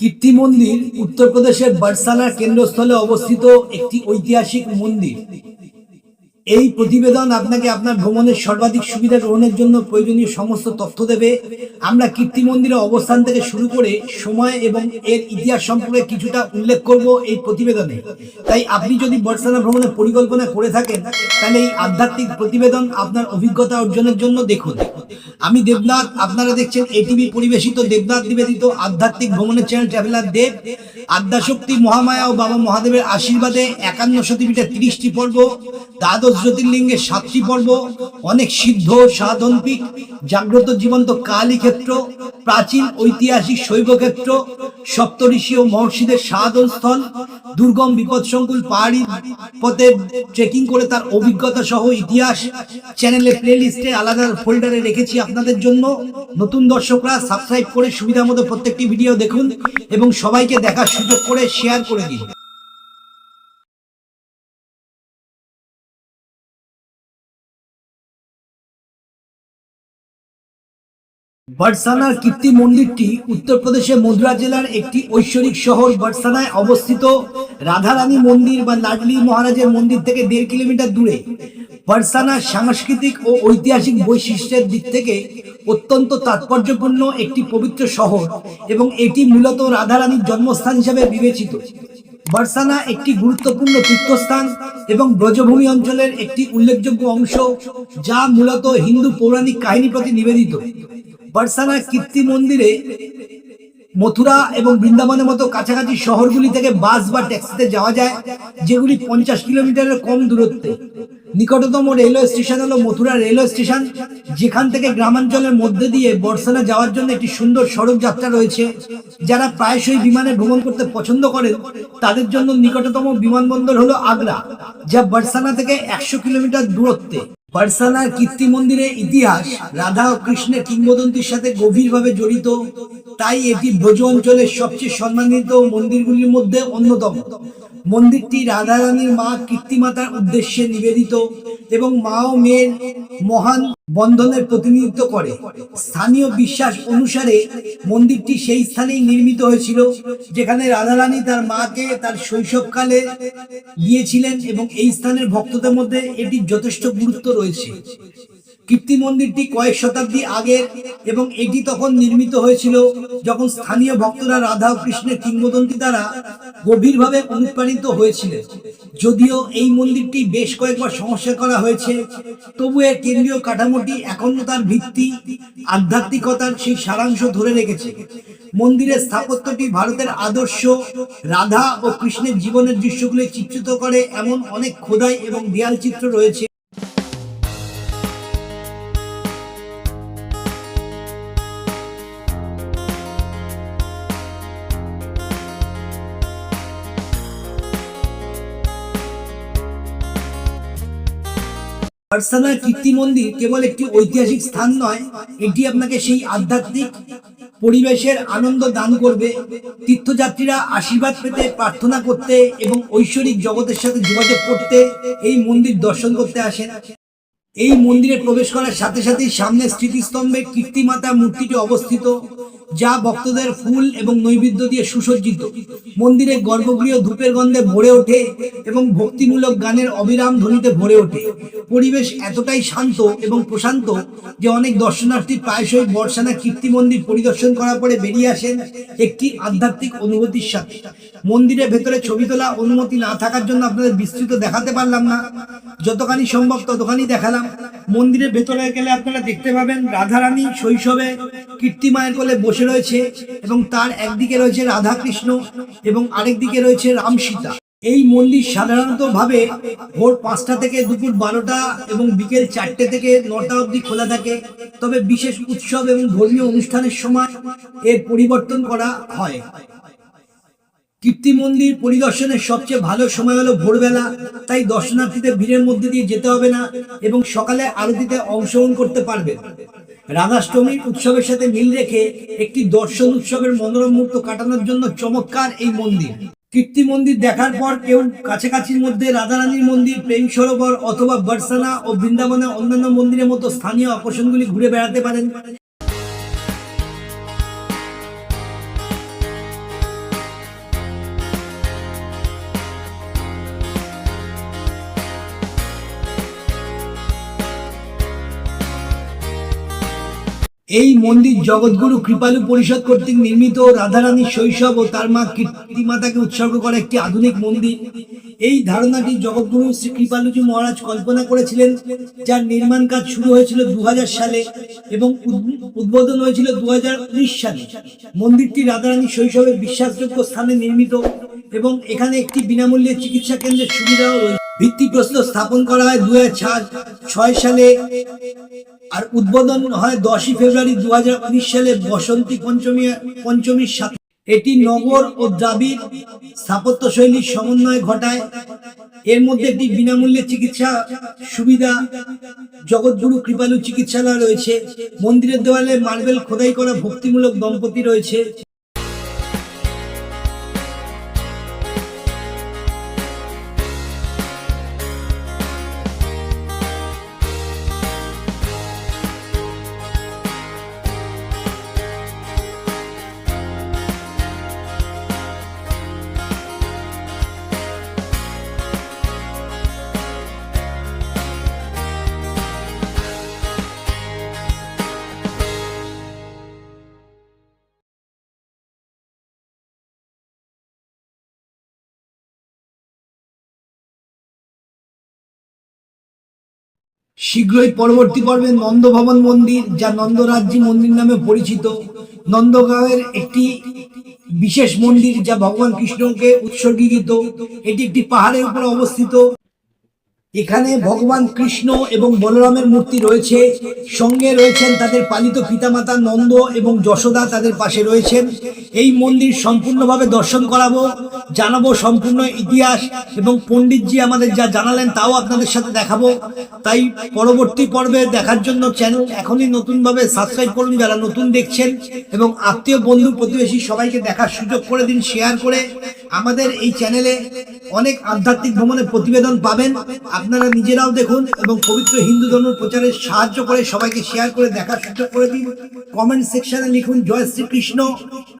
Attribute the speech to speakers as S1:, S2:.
S1: কীর্তি মন্দির উত্তরপ্রদেশের বারসানার কেন্দ্রস্থলে অবস্থিত একটি ঐতিহাসিক মন্দির। এই প্রতিবেদন আপনাকে আপনার ভ্রমণের সর্বাধিক সুবিধা গ্রহণের জন্য প্রয়োজনীয় সমস্ত তথ্য দেবে। আমরা কীর্তি মন্দিরের অবস্থান থেকে শুরু করে সময় এবং এর ইতিহাস সম্পর্কে কিছুটা উল্লেখ করব এই প্রতিবেদনে। তাই আপনি যদি বর্ষানা ভ্রমণের পরিকল্পনা করে থাকেন, তাহলে এই আধ্যাত্মিক প্রতিবেদন আপনার অভিজ্ঞতা অর্জনের জন্য দেখুন। আমি দেবনাথ, আপনারা দেখছেন এটিভি পরিবেশিত দেবনাথ নিবেদিত আধ্যাত্মিক ভ্রমণের চ্যানেল ট্রাভেলার দেব। আদ্যাশক্তি মহামায়া ও বাবা মহাদেবের আশীর্বাদে একান্ন শতীপীঠের তিরিশটি পর্ব, দ্বাদশ জ্যোতির্লিঙ্গের সাতটি পর্ব, অনেক সিদ্ধ, সাধন পীঠ, জাগ্রত জীবন্ত কালী ক্ষেত্র প্রাচীন ঐতিহাসিক শৈব ক্ষেত্র সপ্তঋষি ও মহর্ষিদের সাধন স্থল, দুর্গম বিপদসংকুল পাহাড়ি পথে ট্রেকিং করে তার অভিজ্ঞতা সহ ইতিহাস চ্যানেলে প্লেলিস্টে আলাদা ফোল্ডারে রেখেছি আপনাদের জন্য। নতুন দর্শকরা সাবস্ক্রাইব করে সুবিধা মতো প্রত্যেকটি ভিডিও দেখুন এবং সবাইকে দেখার সুযোগ করে শেয়ার করে দিন। বর্ষানার কীর্তি মন্দিরটি উত্তরপ্রদেশের মধুরা জেলার একটি ঐশ্বরিক শহর বর্ষানায় অবস্থিত। রাধারানী মন্দির বা লাডলি মহারাজের মন্দির থেকে দেড় কিলোমিটার দূরে। বর্ষানার সাংস্কৃতিক ও ঐতিহাসিক বৈশিষ্ট্যের দিক থেকে অত্যন্ত তাৎপর্যপূর্ণ একটি পবিত্র শহর এবং এটি মূলত রাধারানীর জন্মস্থান হিসেবে বিবেচিত। বর্ষানা একটি গুরুত্বপূর্ণ তীর্থস্থান এবং ব্রজভূমি অঞ্চলের একটি উল্লেখযোগ্য অংশ, যা মূলত হিন্দু পৌরাণিক কাহিনী প্রতি নিবেদিত। বর্ষানা কীর্তি মন্দিরে মথুরা এবং বৃন্দাবনের মতো কাছাকাছি শহরগুলি থেকে বাস বা ট্যাক্সিতে যাওয়া যায়, যেগুলি পঞ্চাশ কিলোমিটারের কম দূরত্বে। নিকটতম রেলওয়ে স্টেশন হলো মথুরা রেলওয়ে স্টেশন, যেখান থেকে গ্রামাঞ্চলের মধ্যে দিয়ে বর্ষানা যাওয়ার জন্য একটি সুন্দর সড়ক যাত্রা রয়েছে, যারা প্রায়শই বিমানে ভ্রমণ করতে পছন্দ করেন। তাদের জন্য নিকটতম বিমানবন্দর হলো আগ্রা, যা বর্ষানা থেকে একশো কিলোমিটার দূরত্বে। বর্ষানার কীর্তি মন্দিরের ইতিহাস, রাধা ও কৃষ্ণের কিংবদন্তির সাথে গভীরভাবে জড়িত, তাই এটি ব্রজ অঞ্চলের সবচেয়ে সম্মানিত মন্দিরগুলির মধ্যে অন্যতম। মন্দিরটি রাধারানীর মা কীর্তিমাতার উদ্দেশ্যে নিবেদিত এবং মা ও মেয়ের মহান বন্ধনের প্রতিনিধিত্ব করে। স্থানীয় বিশ্বাস অনুসারে মন্দিরটি সেই স্থানেই নির্মিত হয়েছিল, যেখানে রাধারানী তার মাকে তার শৈশবকালে দিয়েছিলেন এবং এই স্থানের ভক্তদের মধ্যে এটির যথেষ্ট গুরুত্ব রয়েছে। কীর্তি মন্দিরটি কয়েক শতাব্দী আগের এবং এটি তখন নির্মিত হয়েছিল যখন স্থানীয় ভক্তরা রাধা কৃষ্ণের কিংবদন্তি দ্বারা গভীরভাবে অনুপ্রাণিত হয়েছিলেন। যদিও এই মন্দিরটি বেশ কয়েকবার সমস্যা করা হয়েছে, তবু এর কেন্দ্রীয় কাঠামোটি এখনও তার ভিত্তি, আধ্যাত্মিকতার সেই সারাংশ ধরে রেখেছে। মন্দিরের স্থাপত্যটি ভারতের আদর্শ, রাধা ও কৃষ্ণের জীবনের দৃশ্যগুলি চিত্রিত করে এমন অনেক খোদাই এবং দেয়াল চিত্র রয়েছে পার্সানা কীর্তি মন্দির কেবল একটি ঐতিহাসিক স্থান নয়, এটি আপনাকে সেই আধ্যাত্মিক পরিবেশের আনন্দ দান করবে। তীর্থযাত্রীরা আশীর্বাদ পেতে প্রার্থনা করতে এবং ঐশ্বরিক জগতের সাথে যোগাযোগ করতে এই মন্দির দর্শন করতে আসেন। এই মন্দিরে প্রবেশ করার সাথে সাথেই সামনে স্মৃতিস্তম্ভে কীর্তিমাতা মূর্তিটি অবস্থিত। যা ভক্তদের ফুল এবং নৈবেদ্য দিয়ে সুসজ্জিত। মন্দিরে গর্ভগৃহ ধূপের গন্ধে ভরে ওঠে এবং ভক্তিমূলক গানের অবিরাম ধ্বনিতে ভরে ওঠে। পরিবেশ এতটাই শান্ত এবং প্রশান্ত যে অনেক দর্শনার্থী প্রায়শই বর্ষানা কীর্তি মন্দির পরিদর্শন করার পরে বেরিয়ে আসেন একটি আধ্যাত্মিক অনুভূতির সাথে। মন্দিরের ভেতরে ছবি তোলা অনুমতি না থাকার জন্য আপনাদের বিস্তৃত দেখাতে পারলাম না। যতখানি সম্ভব ততখানি দেখালাম। মন্দিরের ভেতরে গেলে আপনারা দেখতে পাবেন রাধারানী শৈশবে কীর্তি মায়ের কোলে বসে রয়েছে এবং তার একদিকে রয়েছে রাধা কৃষ্ণ এবং আরেক দিকে রয়েছে রাম সীতা এই মন্দির সাধারণত ভাবে ভোর পাঁচটা থেকে দুপুর বারোটা এবং বিকেল চারটে থেকে নটা অবধি খোলা থাকে। তবে বিশেষ উৎসব এবং ধর্মীয় অনুষ্ঠানের সময় এর পরিবর্তন করা হয়। কীর্তি মন্দির পরিদর্শনের সবচেয়ে ভালো সময় হলো ভোরবেলা, তাই দর্শনার্থীদের ভিড়ের মধ্যে দিয়ে যেতে হবে না এবং সকালে আরতিতে অংশগ্রহণ করতে পারবে। রাধাষ্টমী উৎসবের সাথে মিল রেখে একটি দর্শন উৎসবের মনোরম মুহূর্ত কাটানোর জন্য চমৎকার এই মন্দির। কীর্তি মন্দির দেখার পর কেউ কাছাকাছির মধ্যে রাধারানীর মন্দির, প্রেম সরোবর অথবা বর্ষানা ও বৃন্দাবনের অন্যান্য মন্দিরের মতো স্থানীয় আকর্ষণগুলি ঘুরে বেড়াতে পারেন। এই মন্দির জগৎগুরু কৃপালু পরিষদ কর্তৃক নির্মিত রাধারানীর শৈশব ও তার মা কীর্তিমাতাকে উৎসর্গ করা একটি আধুনিক মন্দির। এই ধারণাটি জগৎগুরু শ্রী কৃপালুজি মহারাজ কল্পনা করেছিলেন, যার নির্মাণ কাজ শুরু হয়েছিল দু হাজার সালে এবং উদ্ব- উদ্বোধন হয়েছিল দু হাজার উনিশ সালে। মন্দিরটি রাধারানী শৈশবের বিশ্বাসযোগ্য স্থানে নির্মিত। এবং এখানে একটি বিনামূল্যে চিকিৎসা কেন্দ্রের সুবিধাও রয়েছে ভিত্তিপ্রস্তর স্থাপন করা হয় দু ছয় সালে আর উদ্বোধন হয় দশই ফেব্রুয়ারি দু সালে বসন্তী পঞ্চমী পঞ্চমীর সাথে এটি নগর ও দ্রাবিড় স্থাপত্য শৈলীর সমন্বয় ঘটায়। এর মধ্যে একটি বিনামূল্যে চিকিৎসা সুবিধা, জগৎগুরু কৃপালু চিকিৎসালয় রয়েছে। মন্দিরের দেওয়ালে মার্বেল খোদাই করা ভক্তিমূলক দম্পতি রয়েছে। শীঘ্রই পরবর্তী পর্বে নন্দভবন মন্দির, যা নন্দরাজ্যী মন্দির নামে পরিচিত। নন্দগাঁওয়ের একটি বিশেষ মন্দির, যা ভগবান কৃষ্ণকে উৎসর্গীকৃত। এটি একটি পাহাড়ের উপরে অবস্থিত। এখানে ভগবান কৃষ্ণ এবং বলরামের মূর্তি রয়েছে। সঙ্গে রয়েছেন তাদের পালিত পিতামাতা নন্দ এবং যশোদা তাদের পাশে রয়েছেন। এই মন্দির সম্পূর্ণভাবে দর্শন করাবো, জানাব সম্পূর্ণ ইতিহাস এবং পণ্ডিতজি আমাদের যা জানালেন তাও আপনাদের সাথে দেখাবো। তাই পরবর্তী পর্বে দেখার জন্য চ্যানেল এখনই নতুনভাবে সাবস্ক্রাইব করুন যারা নতুন দেখছেন এবং আত্মীয় বন্ধু প্রতিবেশী সবাইকে দেখার সুযোগ করে দিন শেয়ার করে। আমাদের এই চ্যানেলে অনেক আধ্যাত্মিক ভ্রমণের প্রতিবেদন পাবেন। আপনারা নিজেরাও দেখুন এবং পবিত্র হিন্দু ধর্ম প্রচারে সাহায্য করে সবাইকে শেয়ার করে দেখার সুযোগ করে দিন। কমেন্ট সেকশনে লিখুন, জয় শ্রীকৃষ্ণ।